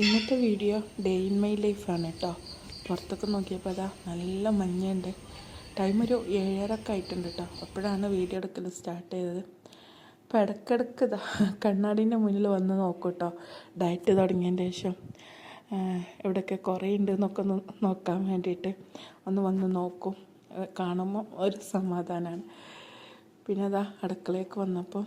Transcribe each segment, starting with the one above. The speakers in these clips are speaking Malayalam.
ഇന്നത്തെ വീഡിയോ ഡേ ഇൻ മൈ ലൈഫാണ് കേട്ടോ. പുറത്തൊക്കെ നോക്കിയപ്പോൾ അതാ നല്ല മഞ്ഞുണ്ട്. ടൈം ഒരു ഏഴരക്കെ ആയിട്ടുണ്ട് കേട്ടോ. അപ്പോഴാണ് വീഡിയോ എടുക്കൽ സ്റ്റാർട്ട് ചെയ്തത്. അപ്പോൾ ഇടയ്ക്കിടയ്ക്ക് ഇതാ കണ്ണാടീന്റെ മുന്നിൽ വന്ന് നോക്കും കേട്ടോ. ഡയറ്റ് തുടങ്ങിയതിന്റെ ശേഷം എവിടെയൊക്കെ കുറേ ഉണ്ട് എന്നൊക്കെ ഒന്ന് നോക്കാൻ വേണ്ടിയിട്ട് ഒന്ന് വന്ന് നോക്കും. കാണുമ്പോൾ ഒരു സമാധാനമാണ് പിന്നെ അതാ അടുക്കളയൊക്കെ വന്നപ്പോൾ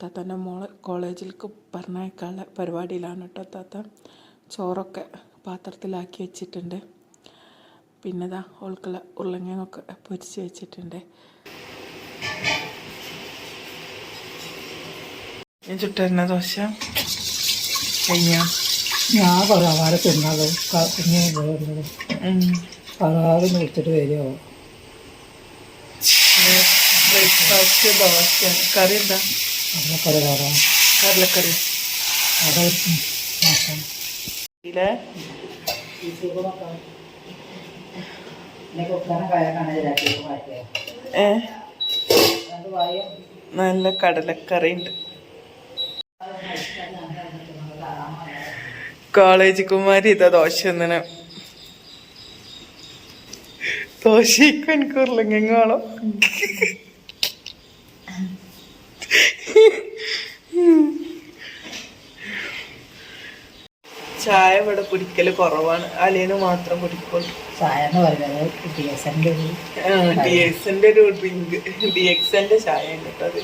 താത്തന്റെ മോളെ കോളേജിലേക്ക് പറഞ്ഞേക്കാനുള്ള പരിപാടിയിലാണ് കേട്ടോ താത്ത. ചോറൊക്കെ പാത്രത്തിലാക്കി വെച്ചിട്ടുണ്ട്. പിന്നെ ഇതാ ഓൾക്കുള്ള ഉരുളങ്ങയൊക്കെ പൊരിച്ച് വെച്ചിട്ടുണ്ട്. ഞാൻ ചുട്ടുതരുന്ന ദോശ കഴിഞ്ഞ? ഞാൻ പലഹാരം തിന്നത് പിന്നെ പലഹാരം കുടിച്ചിട്ട് വരുമോ ബ്രേക്ക്ഫാസ്റ്റ് ദോശ. കറി എന്താ? കടലക്കറി. നോക്കാം ഇതിലെ ഏ? നല്ല കടലക്കറി ഉണ്ട്. കോളേജ് കുമാരി ഇതാ ദോശ എന്നിന് ദോശയ്ക്ക് എനിക്ക് ഉരുളങ്ങാളോ ചായ ഇവിടെ കുടിക്കൽ കുറവാണ്. അലിയന് മാത്രം കുടിക്കുള്ളൂ. ചായ എന്ന് പറയുന്നത് ഡി എസ് ഡി എക്സിന്റെ ഒരു ഡ്രിങ്ക് ഡി എക്സിന്റെ ചായ കേട്ടോ അത്.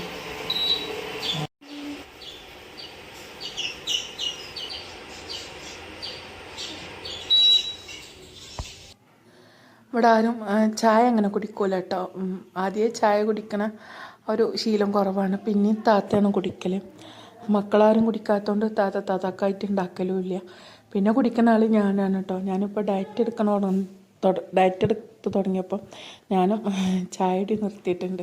ഇവിടെ ആരും ചായ അങ്ങനെ കുടിക്കൂല കേട്ടോ. ആദ്യമേ ചായ കുടിക്കണ ഒരു ശീലം കുറവാണ്. പിന്നെയും താത്തയാണ് കുടിക്കൽ മക്കളാരും കുടിക്കാത്തതുകൊണ്ട് താത്ത താത്താക്കായിട്ട് ഉണ്ടാക്കലും ഇല്ല പിന്നെ കുടിക്കുന്ന ആൾ ഞാനാണ് കേട്ടോ ഞാനിപ്പോൾ ഡയറ്റ് എടുക്കണോ ഡയറ്റ് എടുത്ത് തുടങ്ങിയപ്പോൾ ഞാനും ചായടി നിർത്തിയിട്ടുണ്ട്.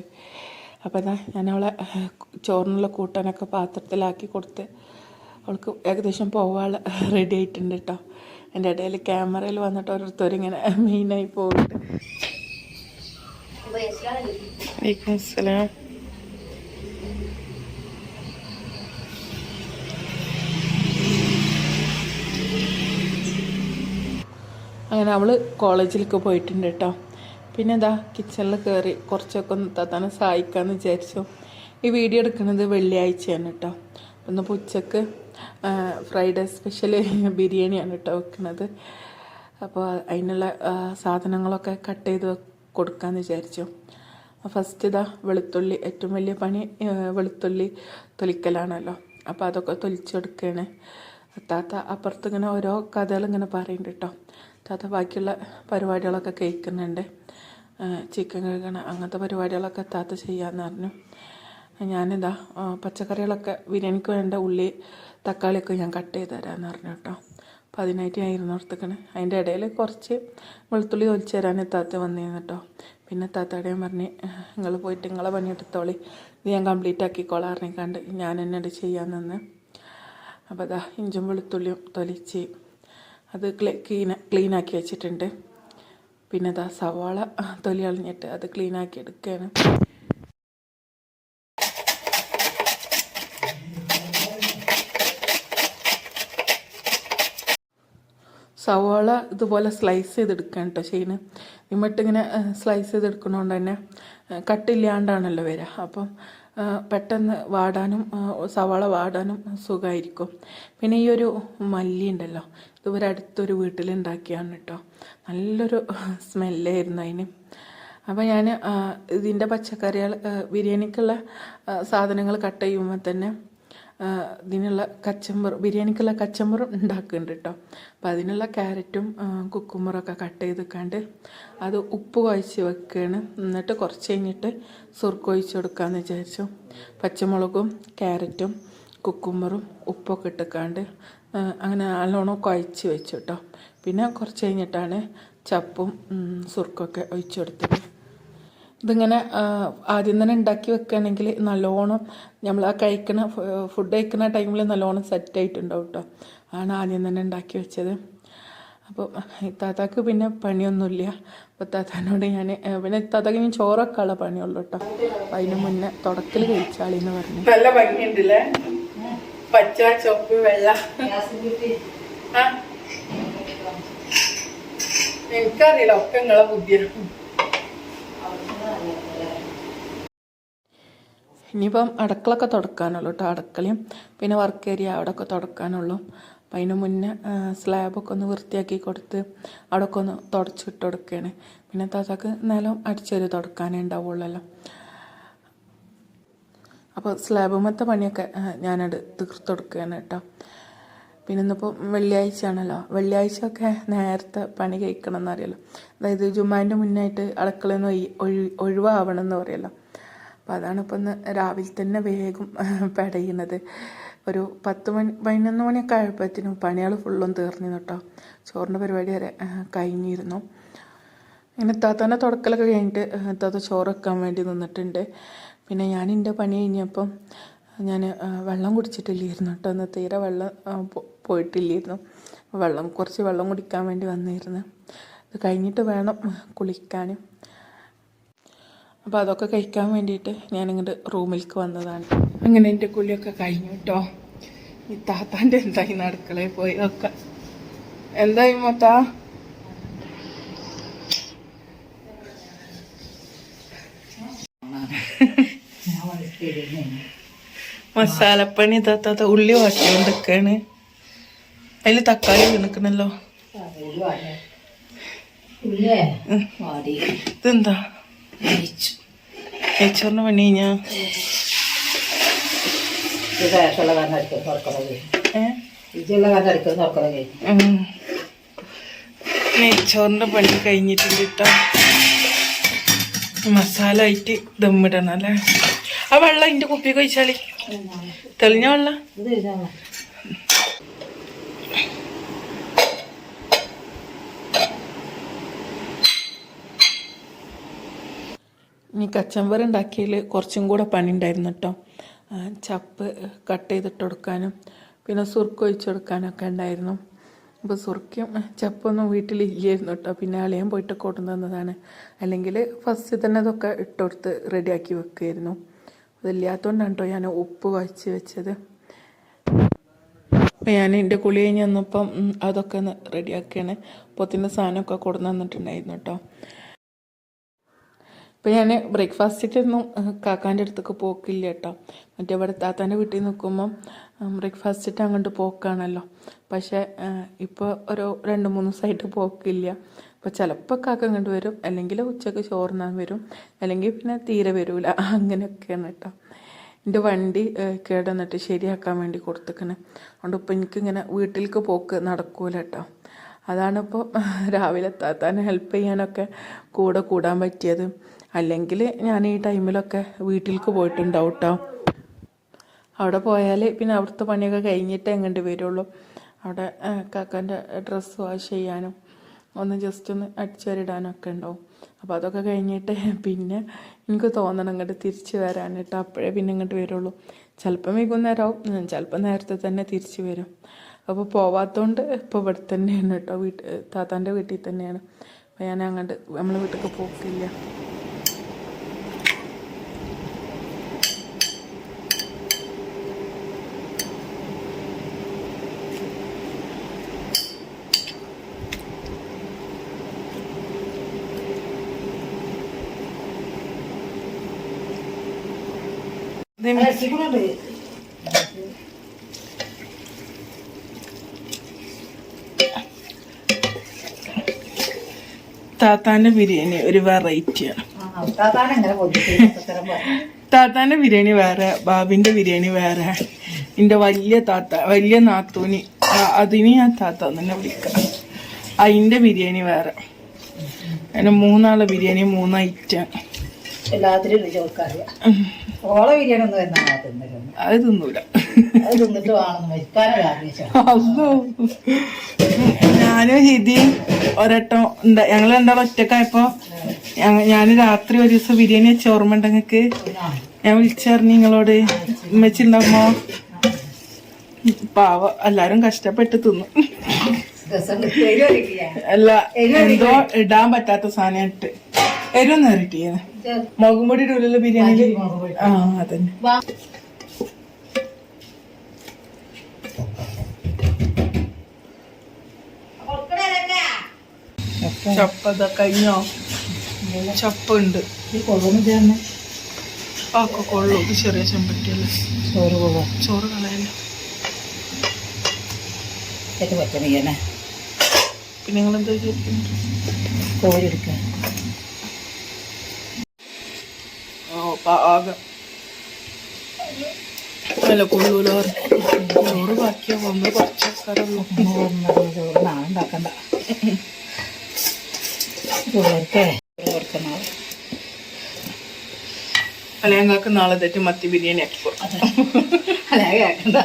അപ്പോൾ അതാ ഞാൻ അവളെ ചോറിനുള്ള കൂട്ടാനൊക്കെ പാത്രത്തിലാക്കി കൊടുത്ത് അവൾക്ക് ഏകദേശം പോവാൾ റെഡി ആയിട്ടുണ്ട് കേട്ടോ എന്റെ ഇടയിൽ ക്യാമറയിൽ വന്നിട്ട് ഓരോരുത്തരും ഇങ്ങനെ മെയിനായി പോകുന്നുണ്ട് വൈക്കും അസ്സലാം. അങ്ങനെ അവൾ കോളേജിലേക്ക് പോയിട്ടുണ്ട് കേട്ടോ പിന്നെ എന്താ കിച്ചണിൽ കയറി കുറച്ചൊക്കെ ഒന്ന് തത്താനെ സഹായിക്കാമെന്ന് വിചാരിച്ചു. ഈ വീഡിയോ എടുക്കുന്നത് വെള്ളിയാഴ്ചയാണ് കേട്ടോ ഇന്നിപ്പോൾ ഉച്ചയ്ക്ക് ഫ്രൈഡേ സ്പെഷ്യൽ ബിരിയാണിയാണ് കേട്ടോ വെക്കുന്നത്. അപ്പോൾ അതിനുള്ള സാധനങ്ങളൊക്കെ കട്ട് ചെയ്ത് കൊടുക്കാമെന്ന് വിചാരിച്ചു. ഫസ്റ്റ് ഇതാ വെളുത്തുള്ളി ഏറ്റവും വലിയ പണി വെളുത്തുള്ളി തൊലിക്കലാണല്ലോ. അപ്പോൾ അതൊക്കെ തൊലിച്ചെടുക്കുകയാണ് താത്ത അപ്പുറത്ത് ഇങ്ങനെ ഓരോ കഥകൾ ഇങ്ങനെ പറയുന്നുണ്ട് കേട്ടോ താത്ത ബാക്കിയുള്ള പരിപാടികളൊക്കെ കേൾക്കുന്നുണ്ട്. ചിക്കൻ കഴുകണം അങ്ങനത്തെ പരിപാടികളൊക്കെ താത്ത ചെയ്യാമെന്ന് പറഞ്ഞു. ഞാനിതാ പച്ചക്കറികളൊക്കെ ബിരിയാണിക്ക് വേണ്ട ഉള്ളി തക്കാളിയൊക്കെ ഞാൻ കട്ട് ചെയ്ത് തരാമെന്ന് പറഞ്ഞു കേട്ടോ. അപ്പോൾ അതിനായിട്ട് ഞാൻ ഇരുന്നോർത്തിക്കണേ അതിന്റെ ഇടയിൽ കുറച്ച് വെളുത്തുള്ളി തൊലിച്ച് തരാൻ താത്ത വന്നിരുന്നു കേട്ടോ. പിന്നെ താത്തയുടെ ഞാൻ പറഞ്ഞ് നിങ്ങൾ പോയിട്ട് നിങ്ങളെ പണിയെടുത്തോളി ഇത് ഞാൻ കംപ്ലീറ്റ് ആക്കിക്കോളാം അറിഞ്ഞിക്കാണ്ട് ഞാൻ എന്നോട് ചെയ്യാൻ നിന്ന്. അപ്പോൾ അതാ ഇഞ്ചും വെളുത്തുള്ളിയും തൊലിച്ച് അത് ക്ലീ ക്ലീൻ ക്ലീനാക്കി വെച്ചിട്ടുണ്ട്. പിന്നെ അതാ സവാള തൊലി അളിഞ്ഞിട്ട് അത് ക്ലീനാക്കി എടുക്കുകയാണ് സവാള ഇതുപോലെ സ്ലൈസ് ചെയ്തെടുക്കാൻ കേട്ടോ ചെയ്യുന്നത് ഇമ്മട്ടിങ്ങനെ സ്ലൈസ് ചെയ്തെടുക്കുന്നതുകൊണ്ട് തന്നെ കട്ടില്ലാണ്ടാണല്ലോ വരിക അപ്പം പെട്ടെന്ന് വാടാനും സവാള വാടാനും സുഖമായിരിക്കും പിന്നെ ഈ ഒരു മല്ലി ഉണ്ടല്ലോ ഇത് ഒരു അടുത്തൊരു വീട്ടിലുണ്ടാക്കിയാണ് കേട്ടോ. നല്ലൊരു സ്മെല്ലായിരുന്നു അതിന്. അപ്പോൾ ഞാൻ ഇതിന്റെ പച്ചക്കറികൾ ബിരിയാണിക്കുള്ള സാധനങ്ങൾ കട്ട് ചെയ്യുമ്പോൾ തന്നെ ഇതിനുള്ള കച്ചമ്പർ ബിരിയാണിക്കുള്ള കച്ചമ്പറും ഉണ്ടാക്കുന്നുണ്ട് കേട്ടോ അപ്പം അതിനുള്ള ക്യാരറ്റും കുക്കുമ്പറൊക്കെ കട്ട് ചെയ്തിക്കാണ്ട് അത് ഉപ്പ് കുഴച്ച് വെക്കുകയാണ് എന്നിട്ട് കുറച്ച് കഴിഞ്ഞിട്ട് സുർക്ക് ഒഴിച്ച് കൊടുക്കാമെന്ന് വിചാരിച്ചു. പച്ചമുളകും ക്യാരറ്റും കുക്കുമ്പറും ഉപ്പൊക്കെ ഇട്ടിക്കാണ്ട് അങ്ങനെ നല്ലോണം കുഴച്ച് വെച്ചു കേട്ടോ പിന്നെ കുറച്ച് കഴിഞ്ഞിട്ടാണ് ചപ്പും സുർക്കൊക്കെ ഒഴിച്ചു കൊടുത്തത്. ഇതിങ്ങനെ ആദ്യം തന്നെ ഉണ്ടാക്കി വെക്കുകയാണെങ്കിൽ നല്ലോണം നമ്മൾ ആ കഴിക്കണ ഫുഡ് കഴിക്കുന്ന ടൈമിൽ നല്ലോണം സെറ്റ് ആയിട്ടുണ്ടാവും കേട്ടോ ആണ് ആദ്യം തന്നെ ഉണ്ടാക്കി വെച്ചത്. അപ്പോൾ ഇത്താത്താക്ക് പിന്നെ പണിയൊന്നുമില്ല. അപ്പോൾ താത്താനോട് ഞാൻ പിന്നെ ഇത്താത്താക്ക് ഇനി ചോറൊക്കെ ഉള്ള പണിയുള്ളൂ കേട്ടോ അപ്പം അതിന് മുന്നേ തുടക്കൽ കഴിച്ചാളിന്ന് പറഞ്ഞു. നല്ല ഭംഗിയുണ്ടല്ലേ? പച്ച ചുവപ്പ് വെള്ള. എനിക്കറിയില്ല ഒക്കെ നിങ്ങളെ ബുദ്ധിയാണ്. ഇനിയിപ്പം അടുക്കളൊക്കെ തുടക്കാനുള്ളൂ കേട്ടോ. അടുക്കളയും പിന്നെ വർക്ക് ഏരിയ അവിടെയൊക്കെ തുടക്കാനുള്ളൂ. അപ്പം അതിന് മുന്നേ സ്ലാബൊക്കെ ഒന്ന് വൃത്തിയാക്കി കൊടുത്ത് അവിടെയൊക്കെ ഒന്ന് തുടച്ചിട്ട് കൊടുക്കുകയാണ്. പിന്നെ താത്താക്ക് നിലം അടിച്ചൊരു തുടക്കാനേ ഉണ്ടാവുള്ളല്ലോ. അപ്പോൾ സ്ലാബുമത്തെ പണിയൊക്കെ ഞാനത് തീർത്ത് കൊടുക്കുകയാണ് കേട്ടോ. പിന്നെ ഇന്നിപ്പോൾ വെള്ളിയാഴ്ച ആണല്ലോ വെള്ളിയാഴ്ച ഒക്കെ നേരത്തെ പണി കഴിക്കണം എന്നറിയല്ലോ അതായത് ജുമാന്റെ മുന്നായിട്ട് അടുക്കളയിൽ നിന്ന് ഒഴി- ഒഴി ഒഴിവാവണം എന്ന് പറയുമല്ലോ അപ്പോൾ അതാണ് ഇപ്പം രാവിലെ തന്നെ വേഗം പെടയുന്നത്. ഒരു പത്ത് മണി പതിനൊന്ന് മണിയൊക്കെ ആയപ്പോഴത്തേനും പണികൾ ഫുള്ളും തീർന്നു കേട്ടോ ചോറിന്റെ പരിപാടി വരെ കഴിഞ്ഞിരുന്നു. ഇങ്ങനെ താത്താന്റെ തുടക്കലൊക്കെ കഴിഞ്ഞിട്ട് താത്ത ചോറ് വെക്കാൻ വേണ്ടി നിന്നിട്ടുണ്ട്. പിന്നെ ഞാൻ എന്റെ പണി കഴിഞ്ഞപ്പം ഞാൻ വെള്ളം കുടിച്ചിട്ടില്ലായിരുന്നു കേട്ടോ അന്ന് തീരെ വെള്ളം പോയിട്ടില്ലായിരുന്നു. വെള്ളം കുറച്ച് വെള്ളം കുടിക്കാൻ വേണ്ടി വന്നിരുന്നു. അത് കഴിഞ്ഞിട്ട് വേണം കുളിക്കാൻ അപ്പോൾ അതൊക്കെ കഴിക്കാൻ വേണ്ടിയിട്ട് ഞാനിങ്ങോട്ട് റൂമിലേക്ക് വന്നതാണ്. അങ്ങനെ എന്റെ കുളിയൊക്കെ കഴിഞ്ഞു കേട്ടോ ഈ താത്താന്റെ എന്തായി അടുക്കളയിൽ പോയി ഒക്കെ എന്തായി മൊത്താ? മസാലപ്പണി താത്താത്ത ഉള്ളി വാട്ടിക്കൊണ്ടിരിക്കാണ്. അതിൽ തക്കാളി വീണിക്കണല്ലോ ഇതെന്താ? മരിച്ചു നെയ്ച്ചോറിന് പണി ഞാൻ കാരണം ഇതുള്ള കാരണം നെയ്ച്ചോറിന്റെ പണി കഴിഞ്ഞിട്ടുണ്ട് കേട്ടോ മസാല ആയിട്ട് ദമ്മിടണം അല്ലേ? ആ വെള്ളം അതിന്റെ കുപ്പി കഴിച്ചാളി. തെളിഞ്ഞ വെള്ളം. ഇനി കച്ചമ്പറ് ഉണ്ടാക്കിയതിൽ കുറച്ചും കൂടെ പണി ഉണ്ടായിരുന്നു കേട്ടോ ചപ്പ് കട്ട് ചെയ്തിട്ട് കൊടുക്കാനും പിന്നെ സുർക്ക് ഒഴിച്ചു കൊടുക്കാനൊക്കെ ഉണ്ടായിരുന്നു. അപ്പോൾ സുർക്കും ചപ്പൊന്നും വീട്ടിലില്ലായിരുന്നു കേട്ടോ പിന്നെ അളിയാൻ പോയിട്ട് കൊണ്ടുവന്നതാണ് അല്ലെങ്കിൽ ഫസ്റ്റ് തന്നെ അതൊക്കെ ഇട്ടുകൊടുത്ത് റെഡിയാക്കി വെക്കുമായിരുന്നു അതില്ലാത്തതുകൊണ്ടാണ് കേട്ടോ ഞാൻ ഉപ്പ് വച്ച് വെച്ചത്. അപ്പം ഞാൻ എന്റെ കുളി കഴിഞ്ഞ് വന്നപ്പം അതൊക്കെ റെഡിയാക്കിയാണ് തന്നെ സാധനമൊക്കെ കൊടുന്നു തന്നിട്ടുണ്ടായിരുന്നു കേട്ടോ ഇപ്പം ഞാൻ ബ്രേക്ക്ഫാസ്റ്റിട്ടൊന്നും കാക്കാന്റെ അടുത്തൊക്കെ പോക്കില്ല കേട്ടോ. മറ്റേ ഇവിടെ താത്താന്റെ വീട്ടിൽ നിൽക്കുമ്പം ബ്രേക്ക്ഫാസ്റ്റിട്ട് അങ്ങോട്ട് പോക്കാണല്ലോ. പക്ഷേ ഇപ്പോൾ ഒരു രണ്ട് മൂന്ന് ദിവസമായിട്ട് പോക്കില്ല. അപ്പോൾ ചിലപ്പോൾ കാക്ക അങ്ങോട്ട് വരും അല്ലെങ്കിൽ ഉച്ചയ്ക്ക് ചോറിനാൻ വരും അല്ലെങ്കിൽ പിന്നെ തീരെ വരൂല. അങ്ങനെയൊക്കെയാണ് കേട്ടോ. എന്റെ വണ്ടി കേടന്നിട്ട് ശരിയാക്കാൻ വേണ്ടി കൊടുത്തേക്കണേ. അതുകൊണ്ട് ഇപ്പം എനിക്കിങ്ങനെ വീട്ടിലേക്ക് പോക്ക് നടക്കൂല കേട്ടോ. അതാണിപ്പോൾ രാവിലെ താത്താനെ ഹെൽപ്പ് ചെയ്യാനൊക്കെ കൂടെ കൂടാൻ പറ്റിയത്. അല്ലെങ്കിൽ ഞാൻ ഈ ടൈമിലൊക്കെ വീട്ടിലേക്ക് പോയിട്ടുണ്ടാവും കേട്ടോ അവിടെ പോയാൽ പിന്നെ അവിടുത്തെ പണിയൊക്കെ കഴിഞ്ഞിട്ടേ എങ്ങോട്ട് വരുള്ളൂ. അവിടെ കാക്കാന്റെ ഡ്രസ്സ് വാഷ് ചെയ്യാനും ഒന്ന് ജസ്റ്റ് ഒന്ന് അടിച്ചുവരിടാനൊക്കെ ഉണ്ടാവും. അപ്പോൾ അതൊക്കെ കഴിഞ്ഞിട്ട് പിന്നെ എനിക്ക് തോന്നണം ഇങ്ങോട്ട് തിരിച്ച് വരാനിട്ട് അപ്പോഴേ പിന്നെ ഇങ്ങോട്ട് വരുള്ളൂ. ചിലപ്പം വൈകുന്നേരമാവും ചിലപ്പോൾ നേരത്തെ തന്നെ തിരിച്ച് വരും. അപ്പോൾ പോവാത്തതുകൊണ്ട് ഇപ്പോൾ ഇവിടെ തന്നെയാണ് കേട്ടോ വീട്ട് താത്താന്റെ വീട്ടിൽ തന്നെയാണ്. അപ്പോൾ ഞാൻ അങ്ങോട്ട് നമ്മളെ വീട്ടിലേക്ക് പോക്കില്ല. അരച്ചിട്ടുണ്ട് താത്താന്റെ ബിരിയാണി ഒരു വെറൈറ്റിയാണ് ആ താത്താന്റെ ബിരിയാണി വേറെ ബാബിന്റെ ബിരിയാണി വേറെ. എന്റെ വലിയ താത്ത വലിയ നാത്തൂനി. ആ, അതിന് ഞാൻ താത്ത തന്നെ വിളിക്കാം. അതിന്റെ ബിരിയാണി വേറെ. അങ്ങനെ മൂന്നാളെ ബിരിയാണി മൂന്ന് ഐറ്റം എല്ലാത്തിനും രുചി കൊടുക്കാറില്ല ഓള ബിരിയാണി ഒന്നും എന്നാ തിന്നില്ല അത് തിന്നൂല. അത് തിന്നിട്ട് വേണം മരിക്കാനും ആഗ്രഹിച്ചു ഞാനും ഹിതി ഒരട്ടം എന്താ ഞങ്ങൾ രണ്ടാളും ഒറ്റക്കായപ്പോ ഞാൻ രാത്രി ഒരു ദിവസം ബിരിയാണി വെച്ച ഓർമ്മ ഉണ്ടെങ്കിൽ ഞാൻ വിളിച്ചറിഞ്ഞു നിങ്ങളോട്. ഉമ്മച്ചിണ്ടാവുമ്പോ പാവ എല്ലാരും കഷ്ടപ്പെട്ട് തിന്നു. അല്ല എന്തോ ഇടാൻ പറ്റാത്ത സാധനമായിട്ട്. നേറിട്ട് മുളകും പൊടി ബിരിയാണി ആ അതന്നെ. ചപ്പ കഴിഞ്ഞോ? ചപ്പുണ്ട്. ഒക്കെ കൊള്ളു. ചെറിയ ചെമ്പട്ടിയല്ലേ? ചോറ് കൊള്ളു. ചോറ് കളയല്ലേ? പിന്നെ നിങ്ങൾ എന്താ ചോദിക്കുന്നത് കോഴി എടുക്കാൻ പാകം അല്ല കൊള്ളൂലോ ചോറ് ബാക്കിയാ വന്ന് കുറച്ച് ആൾക്കാരുള്ളൂ ചോറ് നാളെ ഉണ്ടാക്കണ്ട. പിള്ളേർക്ക്. കൊടുക്കണം അല്ല ഞങ്ങൾക്ക് നാളെ തെറ്റ് മത്തി ബിരിയാണി ആക്കി കൊടുക്കാം. അല്ലേ കേൾക്കണ്ട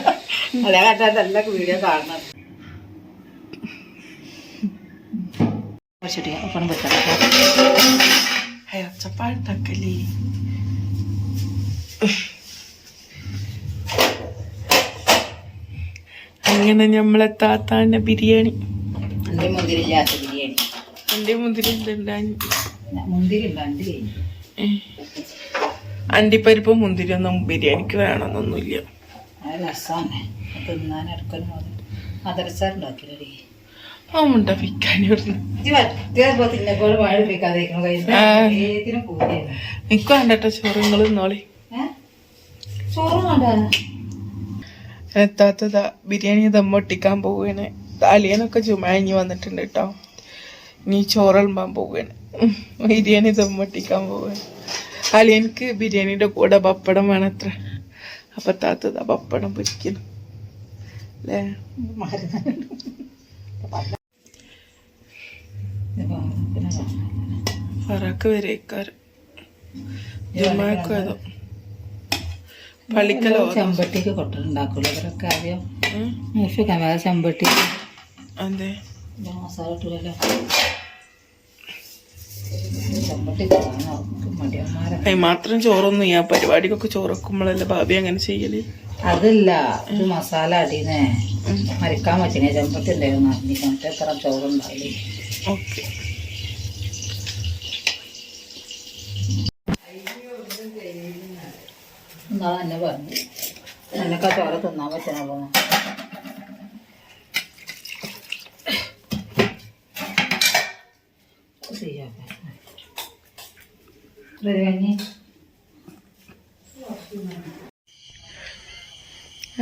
അല്ലേ കേട്ടാൽ വീഡിയോ കാണണം. കുറച്ചിട്ട് ഒപ്പം വെക്കണം അച്ചപ്പാട്ടക്കല്ലേ അങ്ങനെ നമ്മളെ താത്താന്റെ ബിരിയാണി. എന്റെ മുന്തിരി ഇല്ലാത്ത ബിരിയാണി എന്റെ കഴിഞ്ഞു അണ്ടിപ്പരിപ്പ് മുന്തിരി ഒന്നും ബിരിയാണിക്ക് വേണമെന്നൊന്നുമില്ല. അത് രസമാണ് തിന്നാൻ എടുക്കണം മദരസാർ ആ. എനിക്ക് വേണ്ടട്ടോ ചോറ് നിങ്ങൾ ഇന്നോളി എത്താത്തതാ ബിരിയാണി ദമ്മൊട്ടിക്കാൻ പോവുകയാണ് അലിയനൊക്കെ ചുമഞ്ഞു വന്നിട്ടുണ്ട് കേട്ടോ ഇനി ചോറളമ്പാൻ പോവുകയാണ്. ബിരിയാണി ദമ്മൊട്ടിക്കാൻ പോവുകയാണ് അലിയനക്ക് ബിരിയാണിയുടെ കൂടെ പപ്പടം വേണത്ര അപ്പൊ താത്തതാ പപ്പടം പൊരിക്കുന്നു. അല്ലേ ഫറാക്ക് വരേക്കാർ ജുമാക്കും പള്ളിക്കലോ ചെമ്പട്ടിക്ക് കൊട്ടുണ്ടാക്കൂല ഇവരൊക്കെ ആദ്യം. മൂഷിക്കാൻ വേറെ ചെമ്പട്ടി. അതെ. മസാല ഇട്ടില്ലല്ലോ മാത്രം ചോറൊന്നും ഞാൻ പരിപാടിക്കൊക്കെ ചോറ് വെക്കുമ്പോഴല്ലേ ഭാബി അങ്ങനെ ചെയ്യൽ? അതല്ല ഒരു മസാല അടിയുന്നേ മരിക്കാൻ പറ്റിനെ ചെമ്പട്ടി ഉണ്ടായിരുന്നു അറിഞ്ഞിട്ട് എത്ര ചോറുണ്ടായി. ഓക്കെ. എന്നാ എന്നെ പറഞ്ഞു. എന്നൊക്കെ ചോറ് തിന്നാൻ പറ്റണല്ലോ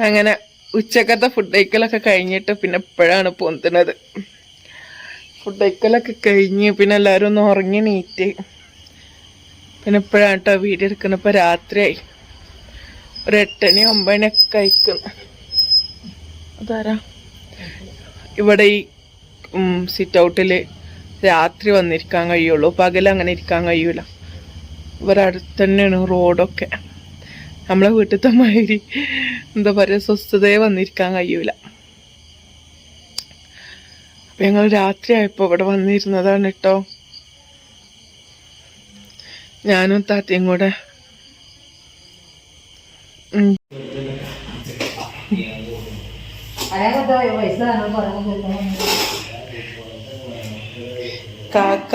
അങ്ങനെ ഉച്ചക്കത്തെ ഫുഡ് കഴിക്കലൊക്കെ കഴിഞ്ഞിട്ട് പിന്നെ എപ്പോഴാണ് പൊന്തുന്നത്. ഫുഡ് കഴിക്കലൊക്കെ കഴിഞ്ഞ് പിന്നെ എല്ലാവരും ഒന്ന് ഉറങ്ങി നീറ്റ് പിന്നെ ഇപ്പോഴാണ് കേട്ടോ വീഡിയോ എടുക്കുന്നത്. ഇപ്പോൾ രാത്രിയായി. ഒരു എട്ടണി ഒമ്പതിനൊക്കെ കഴിക്കുന്നു അതാരാ? ഇവിടെ ഈ സിറ്റ് ഔട്ടിൽ രാത്രി വന്നിരിക്കാൻ കഴിയുള്ളൂ. പകൽ അങ്ങനെ ഇരിക്കാൻ കഴിയൂല. ഇവരെ അടുത്ത് തന്നെയാണ് റോഡൊക്കെ. നമ്മളെ വീട്ടിലത്തെ മാതിരി എന്താ പറയുക സ്വസ്ഥതയെ വന്നിരിക്കാൻ കഴിയൂല. അപ്പൊ ഞങ്ങൾ രാത്രിയായപ്പോൾ ഇവിടെ വന്നിരുന്നതാണ് കേട്ടോ ഞാനും താത്തയും കൂടെ. കാക്ക.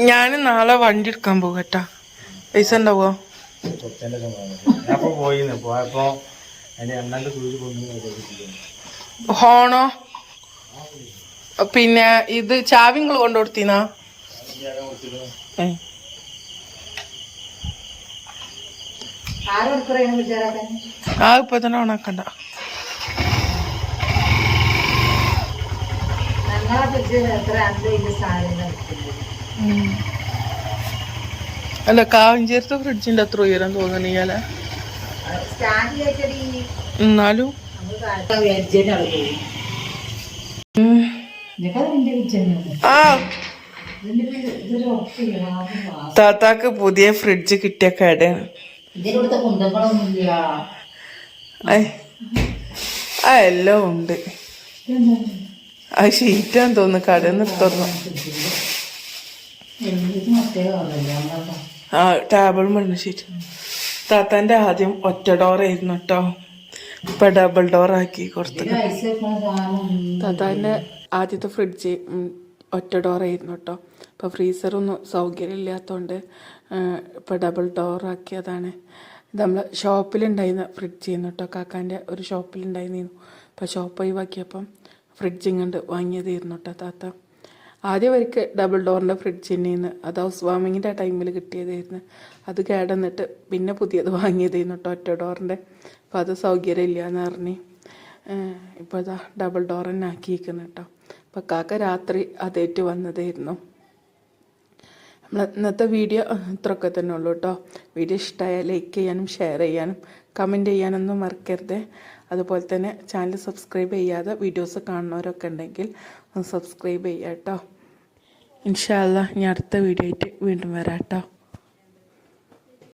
ഞാൻ നാളെ വണ്ടി എടുക്കാൻ പോകട്ടാ. പൈസ ഉണ്ടാവോ ഹോണോ പിന്നെ ഇത് ചാവിങ്ങൾ കൊണ്ടു വിചാരാക്കാൻ ആ ഇപ്പൊ തന്നെ ഓണാക്കണ്ട ഞങ്ങളെ എത്ര അഞ്ച് സാധനം. അല്ല കാവഞ്ചേരത്തെ ഫ്രിഡ്ജിന്റെ അത്ര ഉയരം തോന്നണിയാല എന്നാലും. താത്താക്ക് പുതിയ ഫ്രിഡ്ജ് കിട്ടിയ കട ആ എല്ലാം ഉണ്ട്. ആ ഷീറ്റാന്ന് തോന്നുന്നു കടന്ന് തുറന്നു ആ ടേബിൾ മണ്ണ് ഷീറ്റ് താത്താന്റെ ആദ്യം ഒറ്റ ഡോറായിരുന്നു കേട്ടോ ഇപ്പൊ ഡബിൾ ഡോർ ആക്കി കൊടുത്തു. താത്താന്റെ ആദ്യത്തെ ഫ്രിഡ്ജ് ഒറ്റ ഒറ്റ ഡോറായിരുന്നു കേട്ടോ ഇപ്പോൾ ഫ്രീസറൊന്നും സൗകര്യം ഇല്ലാത്തതുകൊണ്ട് ഇപ്പോൾ ഡബിൾ ഡോർ ആക്കിയതാണ്. നമ്മൾ ഷോപ്പിലുണ്ടായിരുന്ന ഫ്രിഡ്ജ് ചെയ്യുന്നു കേട്ടോ കാക്കാന്റെ ഒരു ഷോപ്പിലുണ്ടായിരുന്നു അപ്പോൾ ഷോപ്പ് ഒഴിവാക്കിയപ്പം ഫ്രിഡ്ജ് ഇങ്ങോട്ട് വാങ്ങിയതായിരുന്നു കേട്ടോ താത്ത. ആദ്യം അവർക്ക് ഡബിൾ ഡോറിന്റെ ഫ്രിഡ്ജ് തന്നെയാണ് അത് ഹൗസ് വാമിങ്ങിന്റെ ആ ടൈമിൽ കിട്ടിയതായിരുന്നു. അത് കേടന്നിട്ട് പിന്നെ പുതിയത് വാങ്ങിയതായിരുന്നു കേട്ടോ ഒറ്റ ഡോറിന്റെ അപ്പോൾ അത് സൗകര്യമില്ല എന്ന് പറഞ്ഞ് ഇപ്പോൾ അതാ ഡബിൾ ഡോർ തന്നെ ആക്കിയിരിക്കുന്നു കേട്ടോ അപ്പോൾ കാക്ക രാത്രി അതേറ്റ് വന്നതായിരുന്നു. നമ്മൾ ഇന്നത്തെ വീഡിയോ ഇത്രയൊക്കെ തന്നെ ഉള്ളൂ കേട്ടോ വീഡിയോ ഇഷ്ടമായാൽ ലൈക്ക് ചെയ്യാനും ഷെയർ ചെയ്യാനും കമന്റ് ചെയ്യാനൊന്നും മറക്കരുത്. അതുപോലെ തന്നെ ചാനൽ സബ്സ്ക്രൈബ് ചെയ്യാതെ വീഡിയോസ് കാണുന്നവരൊക്കെ ഉണ്ടെങ്കിൽ സബ്സ്ക്രൈബ് ചെയ്യാം കേട്ടോ ഇൻഷാല്ല ഞാൻ അടുത്ത വീഡിയോ ആയിട്ട് വീണ്ടും വരാം കേട്ടോ